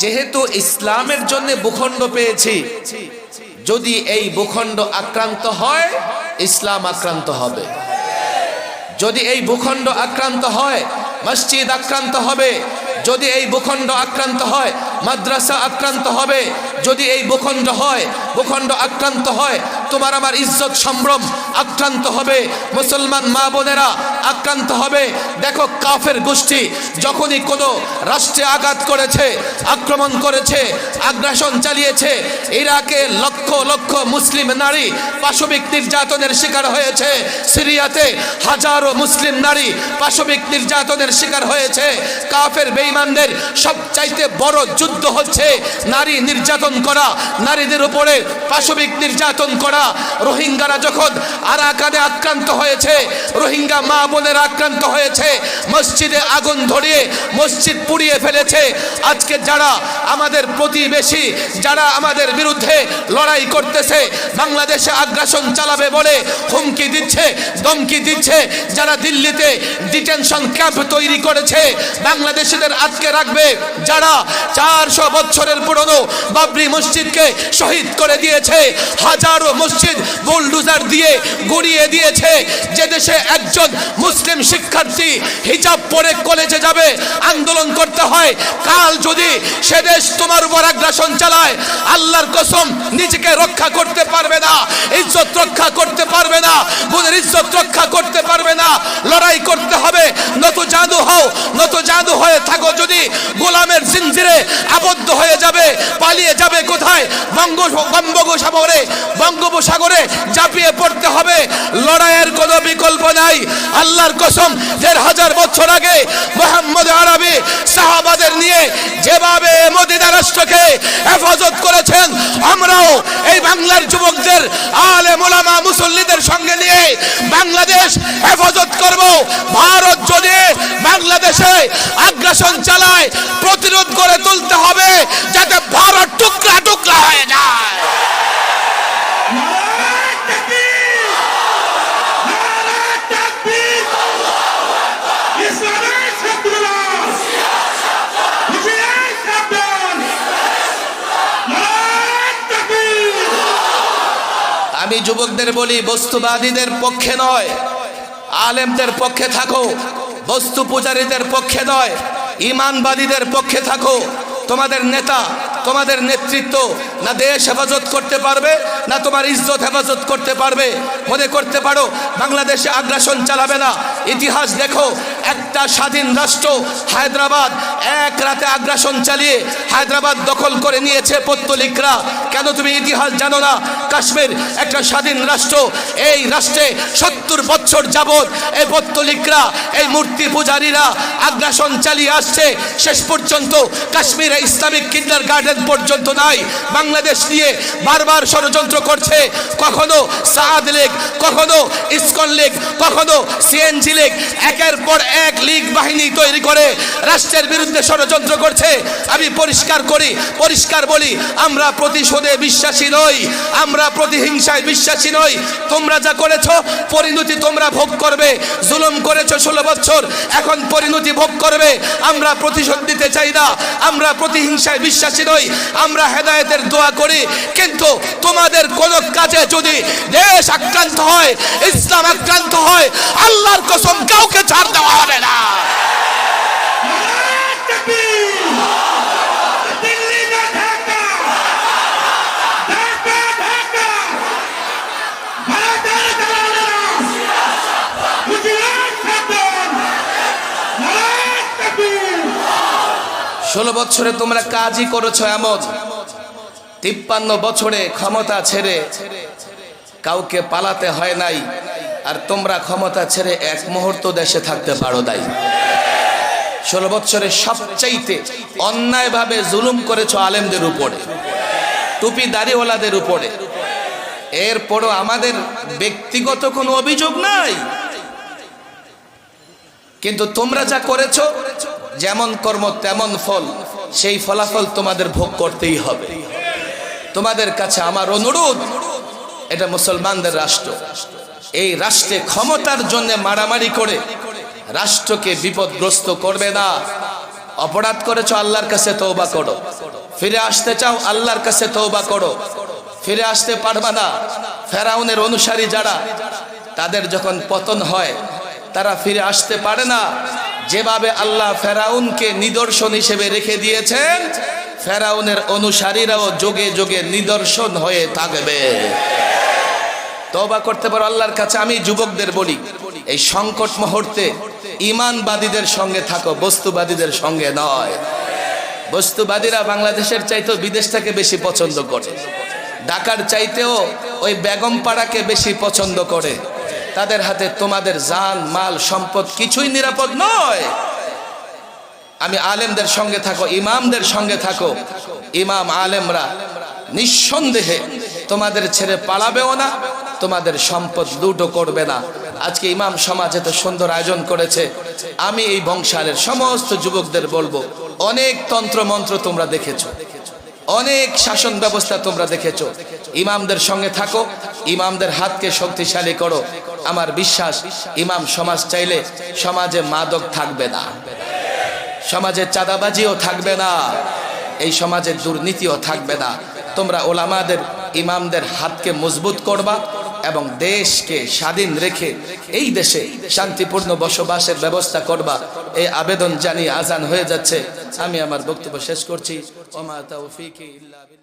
যেহেতু ইসলামের জন্য ভূখণ্ড পেয়েছি, যদি এই ভূখণ্ড আক্রান্ত হয়, ইসলাম আক্রান্ত হবে। যদি এই ভূখণ্ড আক্রান্ত হয়, মসজিদ আক্রান্ত হবে। যদি এই ভূখণ্ড আক্রান্ত হয়, মাদ্রাসা আক্রান্ত হবে। যদি এই ভূখণ্ড হয়, ভূখণ্ড আক্রান্ত হয়, তোমার আমার ইজ্জত সম্ভ্রম আক্রান্ত হবে, মুসলমান মা বোনেরা আক্রান্ত হবে। দেখো কাফের গোষ্ঠী যখনই কোনো রাষ্ট্রে আঘাত করেছে, আক্রমণ করেছে, আগ্রাসন চালিয়েছে, ইরাকে লক্ষ লক্ষ মুসলিম নারী পাশবিক নির্যাতনের শিকার হয়েছে, সিরিয়াতে হাজারো মুসলিম নারী পাশবিক নির্যাতনের শিকার হয়েছে। কাফের বেঈমানদের সবচাইতে বড় যুদ্ধ হচ্ছে নারী নির্যাতন করা, নারীদের উপরে পাশবিক নির্যাতন করা, রোহিঙ্গারা যখন আরাকানে আক্রান্ত হয়েছে, রোহিঙ্গা মা বোনের আক্রান্ত হয়েছে, মসজিদে আগুন ধরিয়ে, মসজিদ পুড়িয়ে ফেলেছে। আজকে যারা আমাদের প্রতিবেশী, যারা আমাদের বিরুদ্ধে লড়াই করতেছে, বাংলাদেশে আগ্রাসন চালাবে বলে হুমকি দিচ্ছে, ধমকি দিচ্ছে, যারা দিল্লিতে ডিটেনশন ক্যাম্প তৈরি করেছে, বাংলাদেশিদের আজকে রাখবে, যারা চারশো বছরের পুরনো বাবরি মসজিদকে শহীদ করে দিয়েছে। হাজারো মসজিদ বুলডুজার দিয়ে গড়িয়ে দিয়েছে। যে দেশে একজন মুসলিম শিক্ষার্থী হিজাব পরে কলেজে যাবে, আন্দোলন করতে হয়। কাল যদি সে দেশ তোমার উপর আগ্রাসন চালায়, আল্লাহর কসম, নিজেকে রক্ষা করতে পারবে না, ইজ্জত রক্ষা করতে পারবে না, বোনের ইজ্জত রক্ষা করতে পারবে না, লড়াই করতে হবে। নত জাদু হও, নত জাদু হয়ে থাকো যদি গোলামের জিনজিরে আবদ্ধ হয়ে যাবে, পালিয়ে যাবে কোথায়? বঙ্গ, বঙ্গোপসাগরে বঙ্গোপসাগরে চাপিয়ে পড়তে হবে। লড়াইয়ের কোনো বিকল্প নাই। আল্লাহর কসম, দেড় হাজার বছর আগে মোহাম্মদ আরবি সাহাবাদের নিয়ে যেভাবে মদিনা রাষ্ট্রকে হেফাজত করেছেন, আমরাও এই বাংলার যুবকদের, আলে মোলামা মুসল্লিদের সঙ্গে নিয়ে বাংলাদেশ হেফাজত করব। ভারত যদি বাংলাদেশে আগ্রাসন চালায়, প্রতিরোধ করে তুলতে আমি যুবকদের বলি, বস্তুবাদীদের পক্ষে নয়। আলেমদের পক্ষে থাকো। বস্তু পূজারীদের পক্ষে নয়। ইমানবাদীদের পক্ষে থাকো। তোমাদের নেতা, তোমাদের নেতৃত্ব না দেশ হেফাজত করতে পারবে, না তোমার ইজ্জত হেফাজত করতে পারবে। মনে করতে পারো, বাংলাদেশে আগ্রাসন চালাবে না। ইতিহাস দেখো, একটা স্বাধীন রাষ্ট্র হায়দ্রাবাদ এক রাতে আগ্রাসন চালিয়ে হায়দ্রাবাদ দখল করে নিয়েছে পত্তলিকরা। কেন তুমি ইতিহাস জানো না? কাশ্মীর একটা স্বাধীন রাষ্ট্র, এই রাষ্ট্রে সত্তর বছর যাবৎ এই পত্তলিকরা, এই মূর্তি পূজারীরা আগ্রাসন চালিয়ে আসছে। শেষ পর্যন্ত কাশ্মীরে ইসলামিক কিন্ডার গার্ডেন পর্যন্ত নাই। বাংলাদেশ নিয়ে বারবার ষড়যন্ত্র করছে। কখনো সাদ লীগ, কখনো ইসকন লীগ, কখনো সিএনজি লীগ একের পর এক লীগ বাহিনী তৈরি করে রাষ্ট্রের বিরুদ্ধে ষড়যন্ত্র করছে। আমি পরিষ্কার করি, পরিষ্কার বলি, আমরা প্রতিশোধে বিশ্বাসী নই, আমরা প্রতিহিংসায় বিশ্বাসী নই। তোমরা যা করেছ, পরিণতি তোমরা ভোগ করবে। জুলুম করেছ ষোলো বছর, এখন পরিণতি ভোগ করবে। আমরা প্রতিশোধ দিতে চাই না, আমরা প্রতিহিংসায় বিশ্বাসী নই, আমরা হেদায়েতের দোয়া করি। কিন্তু তোমাদের কোন কাজে যদি দেশ আক্রান্ত হয়, ইসলাম আক্রান্ত কসম কাউকে ছাড় দেওয়া হবে না! ষোলো বছরে তোমরা কাজই করেছ এমন। তিপ্পান্ন বছরে ক্ষমতা ছেড়ে কাউকে পালাতে হয় নাই। আর তোমরা ক্ষমতা ছেড়ে এক মুহূর্ত দেশে থাকতে পারো নাই ষোলো বছরে সবচাইতে অন্যায়ভাবে জুলুম করেছ আলেমদের উপরে, টুপি দাড়িওয়ালাদের উপরে। এরপরও আমাদের ব্যক্তিগত কোনো অভিযোগ নাই। কিন্তু তোমরা যা করেছ, যেমন কর্ম তেমন ফল, সেই ফলাফল তোমাদের ভোগ করতেই হবে। তোমাদের কাছে আমার অনুরোধ, এটা মুসলমানদের রাষ্ট্র। এই রাষ্ট্রে ক্ষমতার জন্য মারামারি করে রাষ্ট্রকে বিপদগ্রস্ত করবে না। অপরাধ করেছ আল্লাহর কাছে তৌবা করো। ফিরে আসতে চাও আল্লাহর কাছে তৌবা করো। ফিরে আসতে পারবা না। ফেরাউনের অনুসারী যারা, তাদের যখন পতন হয়, তারা ফিরে আসতে পারে না। যেভাবে আল্লাহ ফেরাউনকে নিদর্শন হিসেবে রেখে দিয়েছেন, ফেরাউনের অনুসারীরাও যোগে যোগে নিদর্শন হয়ে থাকবে। তওবা করতে পারো, আল্লাহর কাছে আমি যুবকদের বলি, এই সংকট মুহূর্তে ইমানবাদীদের সঙ্গে থাকো, বস্তুবাদীদের সঙ্গে নয়। বস্তুবাদীরা বাংলাদেশের চাইতেও বিদেশটাকে বেশি পছন্দ করে। ঢাকার চাইতেও ওই বেগম পাড়াকে বেশি পছন্দ করে। তাদের হাতে তোমাদের জান, মাল, সম্পদ কিছুই নিরাপদ নয়। আমি আলেমদের সঙ্গে থাকো, ইমামদের সঙ্গে থাকো। ইমাম আলেমরা নিঃসন্দেহে তোমাদের ছেড়ে পালাবেও না তোমাদের সম্পদ লুটো করবে না। আজকে ইমাম সমাজ এত সুন্দর আয়োজন করেছে। আমি এই বংশালের সমস্ত যুবকদের বলব, অনেক তন্ত্র মন্ত্র তোমরা দেখেছ। অনেক শাসন ব্যবস্থা তোমরা দেখেছ। ইমামদের সঙ্গে থাকো, ইমামদের হাতকে শক্তিশালী করো। আমার বিশ্বাস, ইমাম সমাজ চাইলে সমাজে মাদক থাকবে না। সমাজে চাঁদাবাজিও থাকবে না। এই সমাজের দুর্নীতিও থাকবে না। তোমরা ওলামাদের, ইমামদের হাতকে মজবুত করবা। এবং দেশকে স্বাধীন রেখে এই দেশে শান্তিপূর্ণ বসবাসের ব্যবস্থা করবা। এই আবেদন জানিয়ে আজান হয়ে যাচ্ছে। আমি আমার বক্তব্য শেষ করছি। ওমা তৌফিক ইল্লা